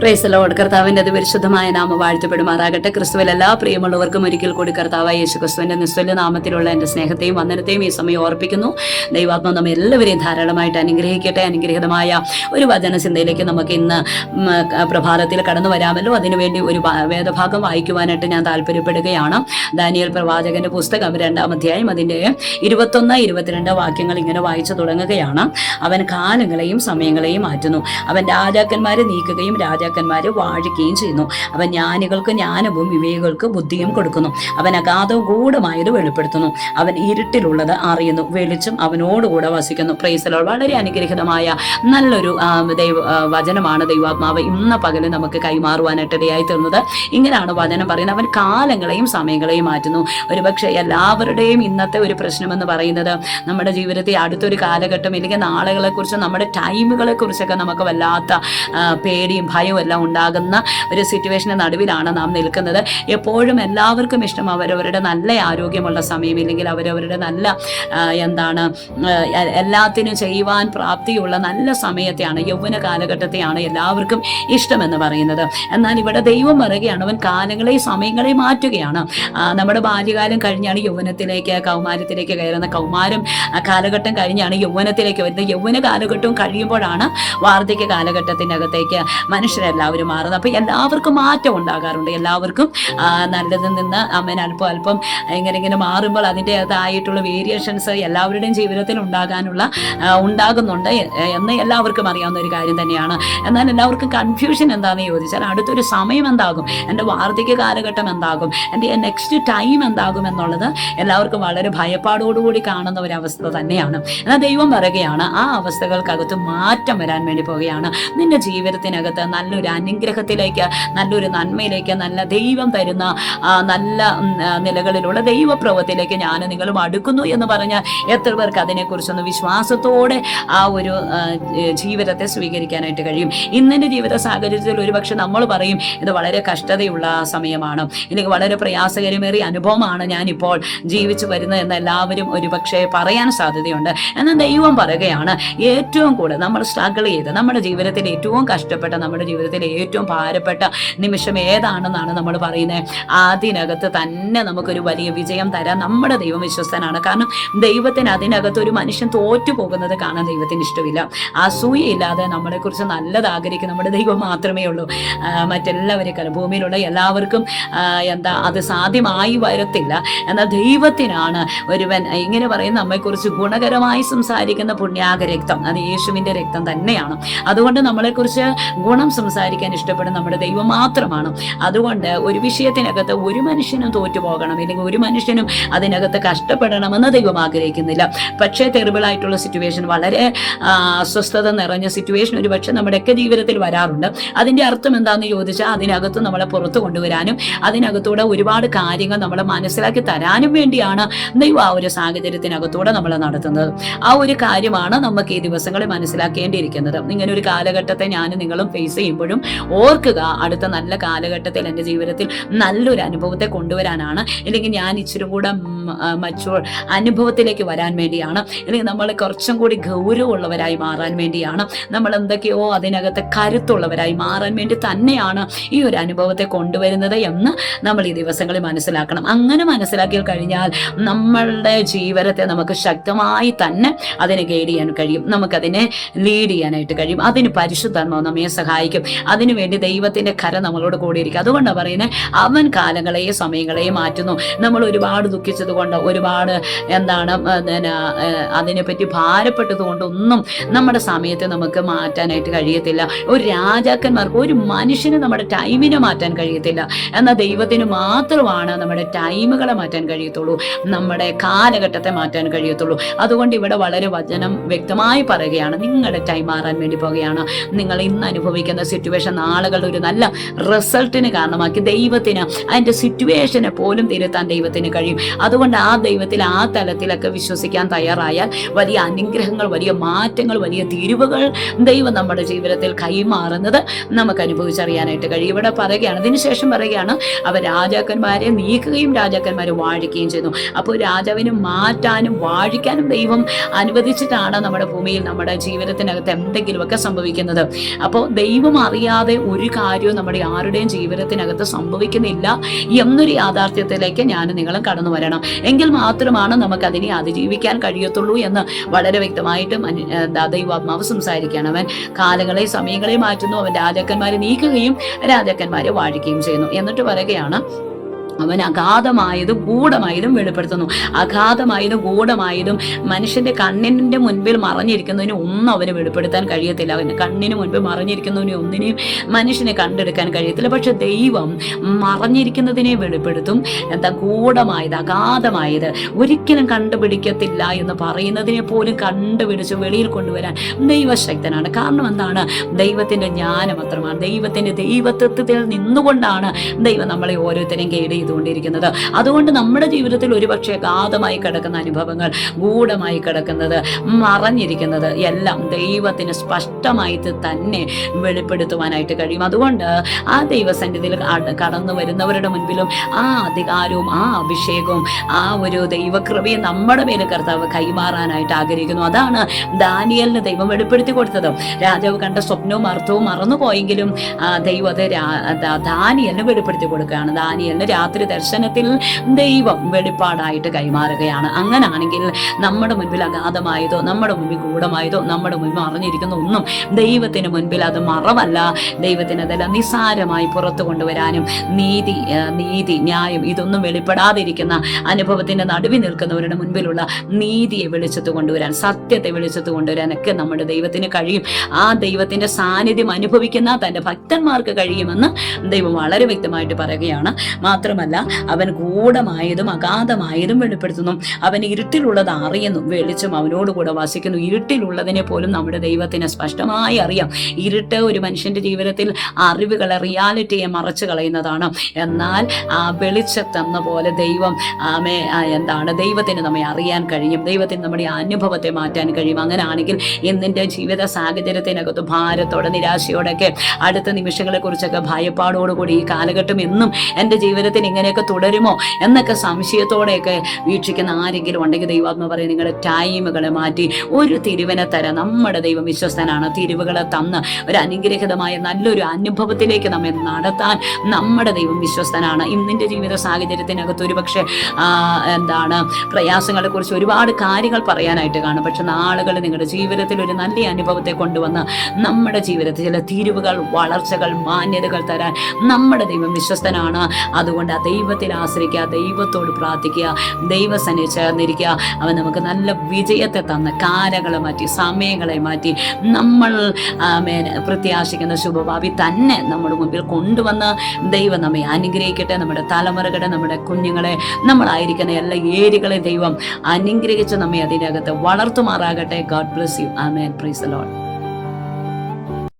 പ്രേസലോട് കർത്താവിന്റെ അതിപരിശുദ്ധമായ നാമം വാഴ്ത്തപ്പെടുമാറാകട്ടെ. ക്രിസ്തുവിൽ എല്ലാ പ്രിയമുള്ളവർക്കും ഒരിക്കൽ കൂടി കർത്താവായ യേശു ക്രിസ്തുവിന്റെ നിസ്വല്യ നാമത്തിലുള്ള എന്റെ സ്നേഹത്തെയും വന്ദനത്തെയും ഈ സമയം ഓർപ്പിക്കുന്നു. ദൈവാത്മ നമ്മെ എല്ലാവരെയും ധാരാളമായിട്ട് അനുഗ്രഹിക്കട്ടെ. അനുഗ്രഹീതമായ ഒരു വചന ചിന്തയിലേക്ക് നമുക്ക് ഇന്ന് പ്രഭാതത്തിൽ കടന്നു വരാമല്ലോ. അതിനുവേണ്ടി ഒരു വേദഭാഗം വായിക്കുവാനായിട്ട് ഞാൻ താല്പര്യപ്പെടുകയാണ്. ദാനിയൽ പ്രവാചകന്റെ പുസ്തകം രണ്ടാം അധ്യായം അതിന്റെ ഇരുപത്തൊന്ന് ഇരുപത്തിരണ്ട് വാക്യങ്ങൾ ഇങ്ങനെ വായിച്ചു തുടങ്ങുകയാണ്. അവൻ കാലങ്ങളെയും സമയങ്ങളെയും മാറ്റുന്നു. അവൻ രാജാക്കന്മാരെ നീക്കുകയും രാജാക്കന്മാരെ വാഴിക്കുകയും ചെയ്യുന്നു. അവൻ ജ്ഞാനികൾക്ക് ജ്ഞാനവും വിവേകൾക്ക് ബുദ്ധിയും കൊടുക്കുന്നു. അവൻ അഗാധവും ഗൂഢമായത് വെളിപ്പെടുത്തുന്നു. അവൻ ഇരുട്ടിലുള്ളത് അറിയുന്നു. വെളിച്ചം അവനോടുകൂടെ വസിക്കുന്നു. പ്രൈസലോൾ വളരെ അനുഗ്രഹിതമായ നല്ലൊരു ദൈവ വചനമാണ് ദൈവാത്മാവ് ഇന്ന് പകൽ നമുക്ക് കൈമാറുവാനായിട്ട് ഇടയായി തീർന്നത്. ഇങ്ങനെയാണ് വചനം പറയുന്നത്. അവൻ കാലങ്ങളെയും സമയങ്ങളെയും മാറ്റുന്നു. ഒരുപക്ഷെ എല്ലാവരുടെയും ഇന്നത്തെ ഒരു പ്രശ്നമെന്ന് പറയുന്നത് നമ്മുടെ ജീവിതത്തെ അടുത്തൊരു കാലഘട്ടം ഇല്ലെങ്കിൽ നാളുകളെ കുറിച്ച് നമ്മുടെ ടൈമുകളെ കുറിച്ചൊക്കെ നമുക്ക് വല്ലാത്ത പേടിയും ഭയവും എല്ലാം ഉണ്ടാകുന്ന ഒരു സിറ്റുവേഷന് നടുവിലാണ് നാം നിൽക്കുന്നത്. എപ്പോഴും എല്ലാവർക്കും ഇഷ്ടം അവരവരുടെ നല്ല ആരോഗ്യമുള്ള സമയം ഇല്ലെങ്കിൽ അവരവരുടെ നല്ല എന്താണ് എല്ലാത്തിനും ചെയ്യുവാൻ പ്രാപ്തിയുള്ള നല്ല സമയത്തെയാണ് യൗവന കാലഘട്ടത്തെയാണ് എല്ലാവർക്കും ഇഷ്ടമെന്ന് പറയുന്നത്. എന്നാൽ ഇവിടെ ദൈവം പറയുകയാണ് അവൻ കാലങ്ങളെയും സമയങ്ങളെയും മാറ്റുകയാണ്. നമ്മുടെ ബാല്യകാലം കഴിഞ്ഞാണ് യൗവനത്തിലേക്ക് കൗമാരത്തിലേക്ക് കയറുന്ന കൗമാരം കാലഘട്ടം കഴിഞ്ഞാണ് യൗവനത്തിലേക്ക് വരുന്നത്. യൗവന കാലഘട്ടവും കഴിയുമ്പോഴാണ് വാർദ്ധക്യ കാലഘട്ടത്തിനകത്തേക്ക് മനുഷ്യരെല്ലാവരും മാറുന്നത്. അപ്പോൾ എല്ലാവർക്കും മാറ്റം ഉണ്ടാകാറുണ്ട്. എല്ലാവർക്കും നല്ലതിൽ നിന്ന് അമ്മൻ അല്പം അല്പം ഇങ്ങനെ ഇങ്ങനെ മാറുമ്പോൾ അതിന്റെതായിട്ടുള്ള വേരിയേഷൻസ് എല്ലാവരുടെയും ജീവിതത്തിൽ ഉണ്ടാകാനുള്ള ഉണ്ടാകുന്നുണ്ട് എന്ന് എല്ലാവർക്കും അറിയാവുന്ന ഒരു കാര്യം തന്നെയാണ്. എന്നാൽ എല്ലാവർക്കും കൺഫ്യൂഷൻ എന്താണെന്ന് ചോദിച്ചാൽ അടുത്തൊരു സമയം എന്താകും? എന്റെ വാർദ്ധക്യ കാലഘട്ടം എന്താകും? എന്റെ നെക്സ്റ്റ് ടൈം എന്താകും എന്നുള്ളത് എല്ലാവർക്കും വളരെ ഭയപ്പാടോടുകൂടി കാണുന്ന ഒരു അവസ്ഥ തന്നെയാണ്. എന്നാൽ ദൈവം പറയുകയാണ് ആ അവസ്ഥകൾക്കകത്ത് മാറ്റം വരാൻ വേണ്ടി പോവുകയാണ്. നിന്റെ ജീവിതത്തിനകത്ത് നല്ലൊരു അനുഗ്രഹത്തിലേക്ക് നല്ലൊരു നന്മയിലേക്ക് നല്ല ദൈവം തരുന്ന നല്ല നിലകളിലുള്ള ദൈവപ്രവത്തിലേക്ക് ഞാൻ നിങ്ങളും അടുക്കുന്നു എന്ന് പറഞ്ഞാൽ എത്ര പേർക്ക് അതിനെക്കുറിച്ചൊന്ന് വിശ്വാസത്തോടെ ആ ഒരു ജീവിതത്തെ സ്വീകരിക്കാനായിട്ട് കഴിയും. ഇന്നിന്റെ ജീവിത സാഹചര്യത്തിൽ ഒരുപക്ഷെ നമ്മൾ പറയും ഇത് വളരെ കഷ്ടതയുള്ള സമയമാണ്. എനിക്ക് വളരെ പ്രയാസകരമേറിയ അനുഭവമാണ് ഞാനിപ്പോൾ ജീവിച്ചു വരുന്നത് എന്ന് എല്ലാവരും ഒരുപക്ഷെ പറയാൻ സാധ്യതയുണ്ട്. എന്നാൽ ദൈവം പറയുകയാണ് ഏറ്റവും കൂടുതൽ നമ്മൾ സ്ട്രഗിൾ ചെയ്ത് നമ്മുടെ ജീവിതത്തിൽ ഏറ്റവും കഷ്ടപ്പെട്ട നമ്മുടെ ജീവിതത്തിൽ ഏറ്റവും ഭാരപ്പെട്ട നിമിഷം ഏതാണെന്നാണ് നമ്മൾ പറയുന്നത്? അതിനകത്ത് തന്നെ നമുക്കൊരു വലിയ വിജയം തരാൻ നമ്മുടെ ദൈവം വിശ്വസ്തനാണ്. കാരണം ദൈവത്തിന് അതിനകത്ത് ഒരു മനുഷ്യൻ തോറ്റു പോകുന്നത് കാണാൻ ദൈവത്തിന് ഇഷ്ടമില്ല. അസൂയയില്ലാതെ നമ്മളെക്കുറിച്ച് നല്ലത് ആഗ്രഹിക്കുന്ന നമ്മുടെ ദൈവം മാത്രമേ ഉള്ളൂ. മറ്റെല്ലാവരെക്കാളും ഭൂമിയിലുള്ള എല്ലാവർക്കും എന്താ അത് സാധ്യമായി വരത്തില്ല. എന്നാൽ ദൈവത്തിനാണ് ഒരുവൻ ഇങ്ങനെ പറയുന്ന നമ്മെക്കുറിച്ച് ഗുണകരമായി സംസാരിക്കുന്ന പുണ്യാക രക്തം അത് യേശുവിന്റെ രക്തം തന്നെയാണ്. അതുകൊണ്ട് നമ്മളെക്കുറിച്ച് ഗുണം സംസാരിക്കാൻ ഇഷ്ടപ്പെടുന്ന നമ്മുടെ ദൈവം മാത്രമാണ്. അതുകൊണ്ട് ഒരു വിഷയത്തിനകത്ത് ഒരു മനുഷ്യനും തോറ്റു പോകണം അല്ലെങ്കിൽ ഒരു മനുഷ്യനും അതിനകത്ത് കഷ്ടപ്പെടണമെന്ന് ദൈവം ആഗ്രഹിക്കുന്നില്ല. പക്ഷേ തെറിബിളായിട്ടുള്ള സിറ്റുവേഷൻ വളരെ അസ്വസ്ഥത നിറഞ്ഞ സിറ്റുവേഷൻ ഒരു പക്ഷേ നമ്മുടെയൊക്കെ ജീവിതത്തിൽ വരാറുണ്ട്. അതിന്റെ അർത്ഥം എന്താണെന്ന് ചോദിച്ചാൽ അതിനകത്ത് നമ്മളെ പുറത്തു കൊണ്ടുവരാനും അതിനകത്തൂടെ ഒരുപാട് കാര്യങ്ങൾ നമ്മളെ മനസ്സിലാക്കി തരാനും വേണ്ടിയാണ് ദൈവം ആ ഒരു സാഹചര്യത്തിനകത്തൂടെ നമ്മളെ നടത്തുന്നത്. ആ ഒരു കാര്യമാണ് നമുക്ക് ഈ ദിവസങ്ങളിൽ മനസ്സിലാക്കേണ്ടിയിരിക്കുന്നത്. ഇങ്ങനെ ഒരു കാലഘട്ടത്തെ ഞാൻ നിങ്ങളും ഫേസ് ചെയ്യുമ്പോഴും ഓർക്കുക അടുത്ത നല്ല കാലഘട്ടത്തിൽ എന്റെ ജീവിതത്തിൽ നല്ലൊരു അനുഭവത്തെ കൊണ്ടുവരാനാണ്. ഇല്ലെങ്കിൽ ഞാൻ ഇച്ചിരി കൂടെ മച്ചൂർ അനുഭവത്തിലേക്ക് വരാൻ വേണ്ടിയാണ്. അല്ലെങ്കിൽ നമ്മൾ കുറച്ചും കൂടി ഗൗരവമുള്ളവരായി മാറാൻ വേണ്ടിയാണ്. നമ്മൾ എന്തൊക്കെയോ അതിനകത്ത് കരുത്തുള്ളവരായി മാറാൻ വേണ്ടി തന്നെയാണ് ഈ ഒരു അനുഭവത്തെ കൊണ്ടുവരുന്നത് എന്ന് നമ്മൾ ഈ ദിവസങ്ങളിൽ മനസ്സിലാക്കണം. അങ്ങനെ മനസ്സിലാക്കി കഴിഞ്ഞാൽ നമ്മളുടെ ജീവനത്തെ നമുക്ക് ശക്തമായി തന്നെ അതിനെ ഗൈഡ് ചെയ്യാൻ കഴിയും. നമുക്കതിനെ ലീഡ് ചെയ്യാനായിട്ട് കഴിയും. അതിന് പരിശുദ്ധാത്മാവ് നമ്മെ സഹായിക്കും. അതിനുവേണ്ടി ദൈവത്തിന്റെ കര നമ്മളോട് കൂടിയിരിക്കും. അതുകൊണ്ടാണ് പറയുന്നത് അവൻ കാലങ്ങളെയും സമയങ്ങളെയും മാറ്റുന്നു. നമ്മൾ ഒരുപാട് ദുഃഖിച്ചത് കൊണ്ട് ഒരുപാട് എന്താണ് അതിനെപ്പറ്റി ഭാരപ്പെട്ടത് കൊണ്ടൊന്നും നമ്മുടെ സമയത്തെ നമുക്ക് മാറ്റാനായിട്ട് കഴിയത്തില്ല. ഒരു രാജാക്കന്മാർക്ക് ഒരു മനുഷ്യന് നമ്മുടെ ടൈമിനെ മാറ്റാൻ കഴിയത്തില്ല. എന്നാൽ ദൈവത്തിന് മാത്രമാണ് നമ്മുടെ ടൈമുകളെ മാറ്റാൻ കഴിയത്തുള്ളൂ. നമ്മുടെ കാലഘട്ടത്തെ മാറ്റാൻ കഴിയത്തുള്ളൂ. അതുകൊണ്ട് ഇവിടെ വളരെ വചനം വ്യക്തമായി പറയുകയാണ്. നിങ്ങളുടെ ടൈം മാറാൻ വേണ്ടി പോകുകയാണ്. നിങ്ങൾ ഇന്ന് അനുഭവിക്കുന്ന സിറ്റുവേഷൻ നാളുകളുടെ ഒരു നല്ല റിസൾട്ടിന് കാരണമാക്കി ദൈവത്തിന് അതിന്റെ സിറ്റുവേഷനെ പോലും തിരുത്താൻ ദൈവത്തിന് കഴിയും. അതുകൊണ്ട് അതുകൊണ്ട് ആ ദൈവത്തിൽ ആ തലത്തിലൊക്കെ വിശ്വസിക്കാൻ തയ്യാറായാൽ വലിയ അനുഗ്രഹങ്ങൾ വലിയ മാറ്റങ്ങൾ വലിയ തിരിവുകൾ ദൈവം നമ്മുടെ ജീവിതത്തിൽ കൈമാറുന്നത് നമുക്ക് അനുഭവിച്ചറിയാനായിട്ട് കഴിയും. ഇവിടെ പറയുകയാണ് അതിനുശേഷം പറയുകയാണ് അവർ രാജാക്കന്മാരെ നീക്കുകയും രാജാക്കന്മാരെ വാഴിക്കുകയും ചെയ്യുന്നു. അപ്പോൾ രാജാവിന് മാറ്റാനും വാഴിക്കാനും ദൈവം അനുവദിച്ചിട്ടാണ് നമ്മുടെ ഭൂമിയിൽ നമ്മുടെ ജീവിതത്തിനകത്ത് എന്തെങ്കിലുമൊക്കെ സംഭവിക്കുന്നത്. അപ്പോൾ ദൈവം അറിയാതെ ഒരു കാര്യവും നമ്മുടെ ആരുടെയും ജീവിതത്തിനകത്ത് സംഭവിക്കുന്നില്ല എന്നൊരു യാഥാർത്ഥ്യത്തിലേക്ക് ഞാൻ നിങ്ങളും കടന്നു വരണം. എങ്കിൽ മാത്രമാണ് നമുക്ക് അതിനെ അതിജീവിക്കാൻ കഴിയത്തുള്ളൂ എന്ന് വളരെ വ്യക്തമായിട്ട് ദൈവാത്മാവ് സംസാരിക്കുകയാണ്. അവൻ കാലങ്ങളെ സമയങ്ങളെ മാറ്റുന്നു. അവൻ രാജാക്കന്മാരെ നീക്കുകയും രാജാക്കന്മാരെ വാഴിക്കുകയും ചെയ്യുന്നു. എന്നിട്ട് പറയുകയാണ് അവൻ അഗാധമായതും ഗൂഢമായതും വെളിപ്പെടുത്തുന്നു. അഗാധമായതും ഗൂഢമായതും മനുഷ്യന്റെ കണ്ണിന്റെ മുൻപിൽ മറഞ്ഞിരിക്കുന്നതിന് ഒന്നും അവന് വെളിപ്പെടുത്താൻ കഴിയത്തില്ല. അവന് കണ്ണിന് മുൻപിൽ മറഞ്ഞിരിക്കുന്നതിന് ഒന്നിനെയും മനുഷ്യനെ കണ്ടെടുക്കാൻ കഴിയത്തില്ല. പക്ഷെ ദൈവം മറഞ്ഞിരിക്കുന്നതിനെ വെളിപ്പെടുത്തും. എന്താ ഗൂഢമായത് അഗാധമായത് ഒരിക്കലും കണ്ടുപിടിക്കത്തില്ല എന്ന് പറയുന്നതിനെ പോലും കണ്ടുപിടിച്ച് വെളിയിൽ കൊണ്ടുവരാൻ ദൈവശക്തനാണ്. കാരണം എന്താണ്? ദൈവത്തിന്റെ ജ്ഞാനം അത്രമാണ് ദൈവത്തിന്റെ ദൈവത്വത്തിൽ നിന്നുകൊണ്ടാണ് ദൈവം നമ്മളെ ഓരോരുത്തരെയും ഗൈഡ് ചെയ്തുകൊണ്ടിരിക്കുന്നത്. അതുകൊണ്ട് നമ്മുടെ ജീവിതത്തിൽ ഒരുപക്ഷെ ഗാധമായി കിടക്കുന്ന അനുഭവങ്ങൾ ഗൂഢമായി കിടക്കുന്നത് മറഞ്ഞിരിക്കുന്നത് എല്ലാം ദൈവത്തിന് സ്പഷ്ടമായിട്ട് തന്നെ വെളിപ്പെടുത്തുവാനായിട്ട് കഴിയും. അതുകൊണ്ട് ആ ദൈവസന്നിധിയിൽ കടന്നു വരുന്നവരുടെ മുൻപിലും ആ അധികാരവും ആ അഭിഷേകവും ആ ഒരു ദൈവകൃപയും നമ്മുടെ മേലെ കർത്താവ് കൈമാറാനായിട്ട് ആഗ്രഹിക്കുന്നു. അതാണ് ദാനിയലിന് ദൈവം വെളിപ്പെടുത്തി കൊടുത്തത്. രാജാവ് കണ്ട സ്വപ്നവും അർത്ഥവും മറന്നുപോയെങ്കിലും പോയെങ്കിലും ദൈവം ദാനിയലിന് വെളിപ്പെടുത്തി കൊടുക്കുകയാണ്. ദാനിയലിന് രാത്രി ദർശനത്തിൽ ദൈവം വെളിപ്പാടായിട്ട് കൈമാറുകയാണ്. അങ്ങനാണെങ്കിൽ നമ്മുടെ മുൻപിൽ അഗാധമായതോ നമ്മുടെ മുൻപിൽ ഗൂഢമായതോ നമ്മുടെ മുൻപ് അറിഞ്ഞിരിക്കുന്ന ഒന്നും ദൈവത്തിന് മുൻപിൽ അത് മറവല്ല. ദൈവത്തിന് അതെല്ലാം നിസ്സാരമായി പുറത്തു കൊണ്ടുവരാനും നീതി നീതി ന്യായം ഇതൊന്നും വെളിപ്പെടാതിരിക്കുന്ന അനുഭവത്തിന്റെ നടുവിൽ നിൽക്കുന്നവരുടെ മുൻപിലുള്ള നീതിയെ വെളിച്ചത്ത് കൊണ്ടുവരാൻ സത്യത്തെ വെളിച്ചത്ത് കൊണ്ടുവരാനൊക്കെ നമ്മുടെ ദൈവത്തിന് കഴിയും. ആ ദൈവത്തിന്റെ സാന്നിധ്യം അനുഭവിക്കുന്ന തന്റെ ഭക്തന്മാർക്ക് കഴിയുമെന്ന് ദൈവം വളരെ വ്യക്തമായിട്ട് പറയുകയാണ്. മാത്രമല്ല അവൻ ഗൂഢമായതും അഗാധമായതും വെളിപ്പെടുത്തുന്നു. അവൻ ഇരുട്ടിലുള്ളത് അറിയുന്നു വെളിച്ചം അവനോട് കൂടെ വസിക്കുന്നു. ഇരുട്ടിലുള്ളതിനെ പോലും നമ്മുടെ ദൈവത്തിന് സ്പഷ്ടമായി അറിയാം. ഇരുട്ട് ഒരു മനുഷ്യന്റെ ജീവിതത്തിൽ അറിവുകളെ റിയാലിറ്റിയെ മറച്ചു കളയുന്നതാണ്. എന്നാൽ ആ വെളിച്ചത്തെന്ന പോലെ ദൈവം ആമേ എന്താണ്? ദൈവത്തിന് നമ്മെ അറിയാൻ കഴിയും. ദൈവത്തിന് നമ്മുടെ അനുഭവത്തെ മാറ്റാൻ കഴിയും. അങ്ങനെയാണെങ്കിൽ ഇന്നിന്റെ ജീവിത സാഹചര്യത്തിനകത്ത് ഭാരത്തോടെ നിരാശയോടൊക്കെ അടുത്ത നിമിഷങ്ങളെക്കുറിച്ചൊക്കെ ഭയപ്പാടോടുകൂടി ഈ കാലഘട്ടം എന്നും എന്റെ ജീവിതത്തിൽ ഇങ്ങനെയൊക്കെ തുടരുമോ എന്നൊക്കെ സംശയത്തോടെയൊക്കെ വീക്ഷിക്കുന്ന ആരെങ്കിലും ഉണ്ടെങ്കിൽ ദൈവാത്മ പറയും നിങ്ങളുടെ ടൈമുകളെ മാറ്റി ഒരു തിരുവനെ തരാം. നമ്മുടെ ദൈവം വിശ്വസ്തനാണ്. തിരുവുകളെ തന്ന് ഒരു അനുഗ്രഹിതമായ നല്ലൊരു അനുഭവത്തിലേക്ക് നമ്മെ നടത്താൻ നമ്മുടെ ദൈവം വിശ്വസ്തനാണ്. ഇന്നിന്റെ ജീവിത സാഹചര്യത്തിനകത്ത് ഒരുപക്ഷെ എന്താണ് പ്രയാസങ്ങളെ കുറിച്ച് ഒരുപാട് കാര്യങ്ങൾ പറയാനായിട്ട് കാണും. പക്ഷെ നാളുകൾ നിങ്ങളുടെ ജീവിതത്തിൽ ഒരു നല്ല അനുഭവത്തെ കൊണ്ടുവന്ന് നമ്മുടെ ജീവിതത്തിൽ ചില തിരിവുകൾ വളർച്ചകൾ മാന്യതകൾ തരാൻ നമ്മുടെ ദൈവം വിശ്വസ്തനാണ്. അതുകൊണ്ട് ദൈവത്തിൽ ആശ്രയിക്കുക ദൈവത്തോട് പ്രാർത്ഥിക്കുക ദൈവസനെ ചേർന്നിരിക്കുക. അവൻ നമുക്ക് നല്ല വിജയത്തെ തന്ന കാലങ്ങളെ മാറ്റി സമയങ്ങളെ മാറ്റി നമ്മൾ പ്രത്യാശിക്കുന്ന ശുഭഭാവി തന്നെ നമ്മുടെ മുമ്പിൽ കൊണ്ടുവന്ന് ദൈവം നമ്മെ അനുഗ്രഹിക്കട്ടെ. നമ്മുടെ തലമുറകളെ നമ്മുടെ കുഞ്ഞുങ്ങളെ നമ്മളായിരിക്കുന്ന എല്ലാ ഏരികളെ ദൈവം അനുഗ്രഹിച്ച് നമ്മെ അതിനകത്ത് വളർത്തുമാറാകട്ടെ. God bless you amen praise Lord